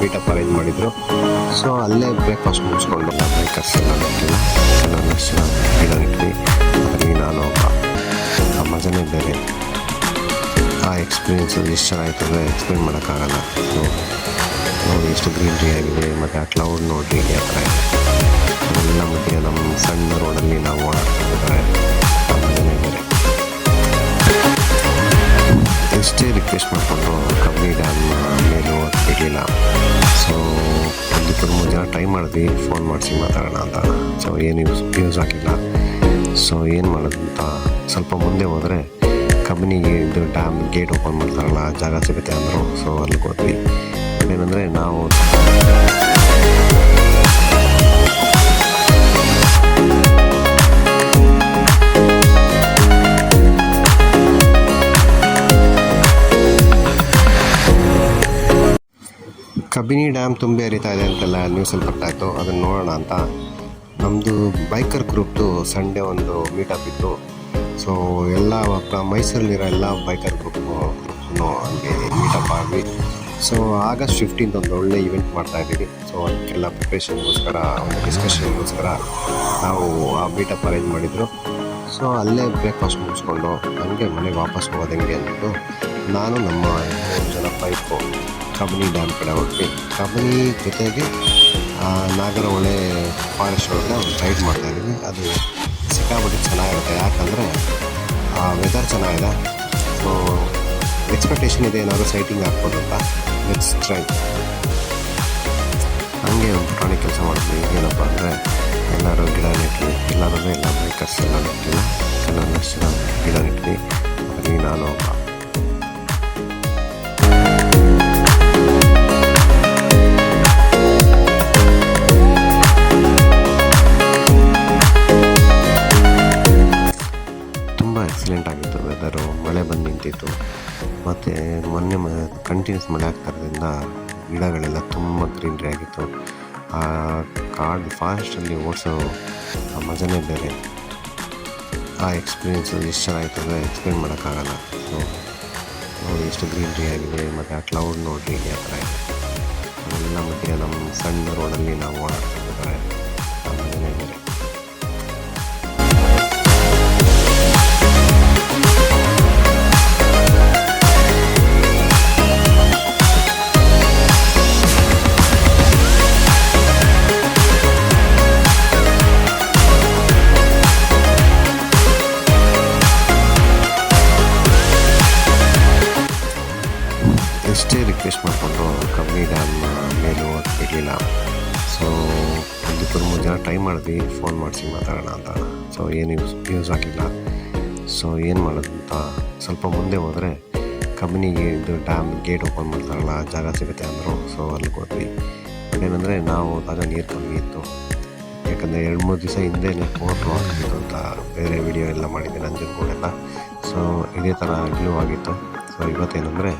Meetup arrange ಮಾಡಿದ್ರು. So ಅಲ್ಲೇ breakfast ಮುಗಿಸ್ಕೊಂಡು ಬ್ರೇಕರ್ಸ್ ಎಲ್ಲ ಜನ ಗಿಡ ಅದರಲ್ಲಿ ನಾನು ಆ ಮಜನೇ ಬೇರೆ ಆ ಎಕ್ಸ್ಪೀರಿಯೆನ್ಸ್ ಎಷ್ಟು ಚೆನ್ನಾಗಿತ್ತು ಅಂದರೆ ಎಕ್ಸ್ಪ್ಲೇನ್ ಮಾಡೋಕ್ಕಾಗಲ್ಲ. ಸೊ ನೋಡಿ, ಎಷ್ಟು ಗ್ರೀನ್ರಿ ಆಗಿದೆ, ಮತ್ತು ಆ ಕ್ಲೌಡ್ ನೋಡಿರಿ ಆ ಥರ ಅದೆಲ್ಲ ಮಧ್ಯೆ ನಮ್ಮ ಸಣ್ಣ ರೋಡಲ್ಲಿ ನಾವು ಜನ ಟ್ರೈ ಮಾಡಿದ್ವಿ ಫೋನ್ ಮಾಡಿಸಿ ಮಾತಾಡೋಣ ಅಂತ. ಸೊ ಏನು ಯೂಸ್ ಯೂಸ್ ಆಗಿಲ್ಲ ಸೊ ಏನು ಮಾಡೋದು ಸ್ವಲ್ಪ ಮುಂದೆ ಹೋದರೆ ಕಂಪ್ನಿಗೆ ಇದು ಡ್ಯಾಮ್ ಗೇಟ್ ಓಪನ್ ಮಾಡ್ತಾರಲ್ಲ, ಜಾಗ ಸಿಗುತ್ತೆ ಅಂದರು. ಸೊ ಅಲ್ಲಿಗೆ ಹೋದ್ವಿ. ಏನಂದರೆ ನಾವು ಕಬಿನಿ ಡ್ಯಾಮ್ ತುಂಬಿ ಹರಿತಾ ಇದೆ ಅಂತೆಲ್ಲ ನ್ಯೂಸಲ್ಲಿ ಬರ್ತಾಯಿತ್ತು ಅದನ್ನು ನೋಡೋಣ ಅಂತ. ನಮ್ಮದು ಬೈಕರ್ ಗ್ರೂಪ್ದು ಸಂಡೇ ಒಂದು ಮೀಟಪ್ ಇತ್ತು. ಸೊ ಎಲ್ಲ ಮೈಸೂರಲ್ಲಿರೋ ಎಲ್ಲ ಬೈಕರ್ ಗ್ರೂಪ್ ಗ್ರೂಪ್ನು ಹಂಗೆ ಮೀಟಪ್ ಆಗಲಿ ಸೊ ಆಗಸ್ಟ್ ಫಿಫ್ಟೀನ್ತ್ ಒಂದು ಒಳ್ಳೆ ಇವೆಂಟ್ ಮಾಡ್ತಾ ಇದ್ದೀವಿ. ಸೊ ಅದಕ್ಕೆಲ್ಲ ಪ್ರಿಪ್ರೇಷನ್ಗೋಸ್ಕರ ಒಂದು ಡಿಸ್ಕಷನ್ಗೋಸ್ಕರ ನಾವು ಆ ಮೀಟಪ್ ಅರೇಂಜ್ ಮಾಡಿದ್ರು. ಸೊ ಅಲ್ಲೇ ಬ್ರೇಕ್ಫಾಸ್ಟ್ ಮುಗಿಸ್ಕೊಂಡು ಹಂಗೆ ಮನೆಗೆ ವಾಪಸ್ ಹೋಗೋದಂಗೆ ಅಂದ್ಬಿಟ್ಟು ನಾನು, ನಮ್ಮ ಜನ ಬೈಕು ಕಬಿನಿ ಡ್ಯಾಮ್ ಕಡೆ ಹೊರಟ್ವಿ ಕಬಿನಿ ಜೊತೆಗೆ ನಾಗರಹೊಳೆ ಫಾರೆಸ್ಟ್ ಒಳಗಡೆ ಒಂದು ರೈಡ್ ಮಾಡ್ತಾಯಿದ್ವಿ ಅದು ಸಿಕ್ಕಾಪಟ್ಟೆ ಚೆನ್ನಾಗಿರುತ್ತೆ. ಯಾಕಂದರೆ ವೆದರ್ ಚೆನ್ನಾಗಿದೆ. ಸೊ ಎಕ್ಸ್ಪೆಕ್ಟೇಷನ್ ಇದೆ ಏನಾದರೂ ಸೈಟಿಂಗ್ ಹಾಕ್ಬೋದು ಅಂತ. ಲೆಟ್ಸ್ ಟ್ರೈ ಹಂಗೆ ಒಂದು ಪುಟಾಣಿ ಕೆಲಸ ಮಾಡಿದ್ವಿ. ಏನಪ್ಪ ಅಂದರೆ, ಎಲ್ಲರೂ ಗಿಡ ನೆಟ್ವಿ. ಎಲ್ಲರೂ ಎಲ್ಲ ಬೈಕರ್ಸ್ ಎಲ್ಲ ನೆಟ್ಟಿಲ್ಲ ಕೆಲವೊಂದಷ್ಟು ಗಿಡ ನೆಟ್ವಿ. ಅದರಲ್ಲಿ ನಾನು ಮತ್ತು ಮೊನ್ನೆ ಮ ಕಂಟಿನ್ಯೂಸ್ ಮಳೆ ಆಗ್ತಾ ಇರೋದ್ರಿಂದ ಗಿಡಗಳೆಲ್ಲ ತುಂಬ ಗ್ರೀನ್ರಿ ಆಗಿತ್ತು. ಆ ಕಾಡು ಫಾರೆಸ್ಟಲ್ಲಿ ಓಡಿಸೋ ಆ ಮಜನೇ ಬೇರೆ. ಆ ಎಕ್ಸ್ಪೀರಿಯೆನ್ಸು ಎಷ್ಟು ಚೆನ್ನಾಗಿತ್ತು ಅಂದರೆ ಎಕ್ಸ್ಪ್ಲೇನ್ ಮಾಡೋಕ್ಕಾಗಲ್ಲ. ಸೊ ನೋಡಿ ಎಷ್ಟು ಗ್ರೀನ್ರಿ ಆಗಿದೆ, ಮತ್ತು ಆ ಕ್ಲೌಡ್ ನೋಡ್ರಿ ಆ ಥರ. ಅದೆಲ್ಲ ಮಧ್ಯೆ ನಮ್ಮ ಸಣ್ಣ ರೋಡಲ್ಲಿ ನಾವು ಓಡಾಡ್ತಿರ್ಬೇಕಾದ್ರೆ ಎಷ್ಟೇ ರಿಕ್ವೆಸ್ಟ್ ಮಾಡಿಕೊಂಡು ಕಮ್ಮಿ ಡ್ಯಾಮ್ ಮೇಲೆ ಇರಲಿಲ್ಲ ಸೊ ಒಂದು ಮೂರು ಜನ ಟ್ರೈ ಮಾಡಿದ್ವಿ ಫೋನ್ ಮಾಡಿಸಿ ಮಾತಾಡೋಣ ಅಂತ. ಸೊ ಏನು ಯೂಸ್ ಯೂಸ್ ಆಗಿಲ್ಲ ಸೊ ಏನು ಮಾಡೋದು ಸ್ವಲ್ಪ ಮುಂದೆ ಹೋದರೆ ಕಂಪ್ನಿಗೆ ಇದು ಡ್ಯಾಮ್ ಗೇಟ್ ಓಪನ್ ಮಾಡ್ತಾರಲ್ಲ, ಜಾಗ ಸಿಗುತ್ತೆ ಅಂದರು. ಸೊ ಅಲ್ಲಿಗೆ ಹೋದ್ವಿ. ಏನಂದರೆ ನಾವು ಹೋದಾಗ ನೀರು ಕಮ್ಮಿ ಇತ್ತು. ಯಾಕಂದರೆ ಎರಡು ಮೂರು ದಿವಸ ಹಿಂದೆ ಫೋಟೋ ಆಗಿತ್ತು ಅಂತ ಬೇರೆ ವಿಡಿಯೋ ಎಲ್ಲ ಮಾಡಿದ್ದೆ ನಂಜನಗೂಡೆಲ್ಲ. ಸೊ ಇದೇ ಥರ ಇಲ್ಲೂ ಆಗಿತ್ತು. ಸೊ ಇವತ್ತೇನೆಂದರೆ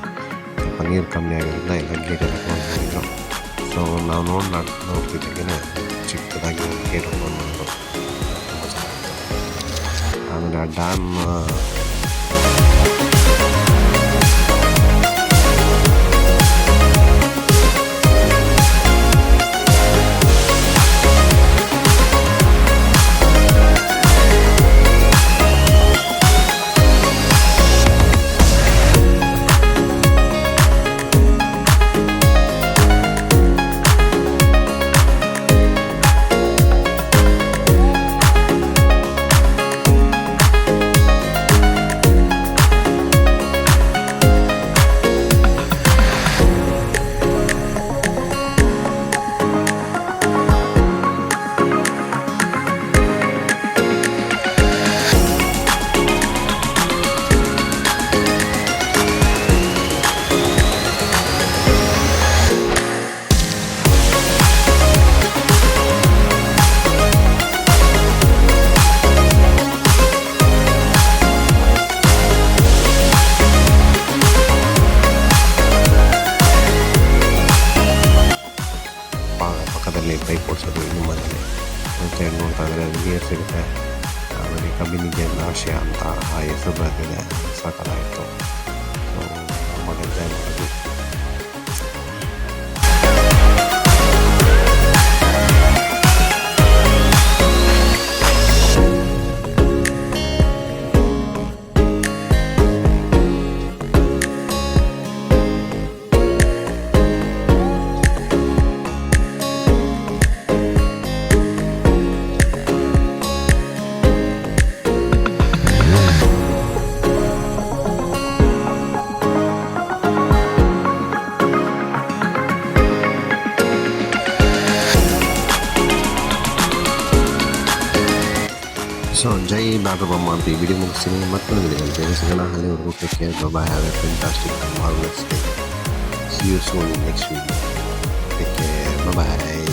ಸ್ವಲ್ಪ ನೀರು ಕಮ್ಮಿ ಆಗಿರೋದ್ರಿಂದ ಎಲ್ಲ ಗೇಟ್ ಎಲ್ಲ ಕ್ಲೋಸ್ ಮಾಡಿದ್ರು ಸೊ ನಾವು ನೋಡಿ ನಾಡ್ ನೋಡ್ತಿದ್ದಾಗೇ ಚಿಕ್ಕದಾಗಿ ಒಂದು ಗೇಟ್ ಓಪನ್ ಮಾಡಿದ್ರು ತುಂಬ ಚೆನ್ನಾಗಿತ್ತು ಆಮೇಲೆ ಆ ಡ್ಯಾಮ್ ಪ- ಪಕ್ಕದಲ್ಲಿ ಬೈಕ್ ಓಡಿಸೋದು ಇನ್ನು ಮನೇಲಿ ಮತ್ತು ನೋಡ್ತಾ ಇದ್ರೆ ನೀರು ಸಿಗುತ್ತೆ ಆಮೇಲೆ ಕಬ್ಬಿನಿಗೆ ನಾಶ್ಯ ಅಂತ ಆ ಹೆಸರು ಬರ್ತಿದೆ ಜೈ ಬಾಬಮ್ಮ ಅಂತ ಈ ವಿಡಿಯೋ ಮುಗಿಸ್ತೀನಿ ಮತ್ತೊಂದು ವಿಡಿಯೋ ಜೈ ಸಿಗೋಣ ಅಲ್ಲಿವರೆಗೂ take care Baba have a fantastic marvelous see you soon next week take care bye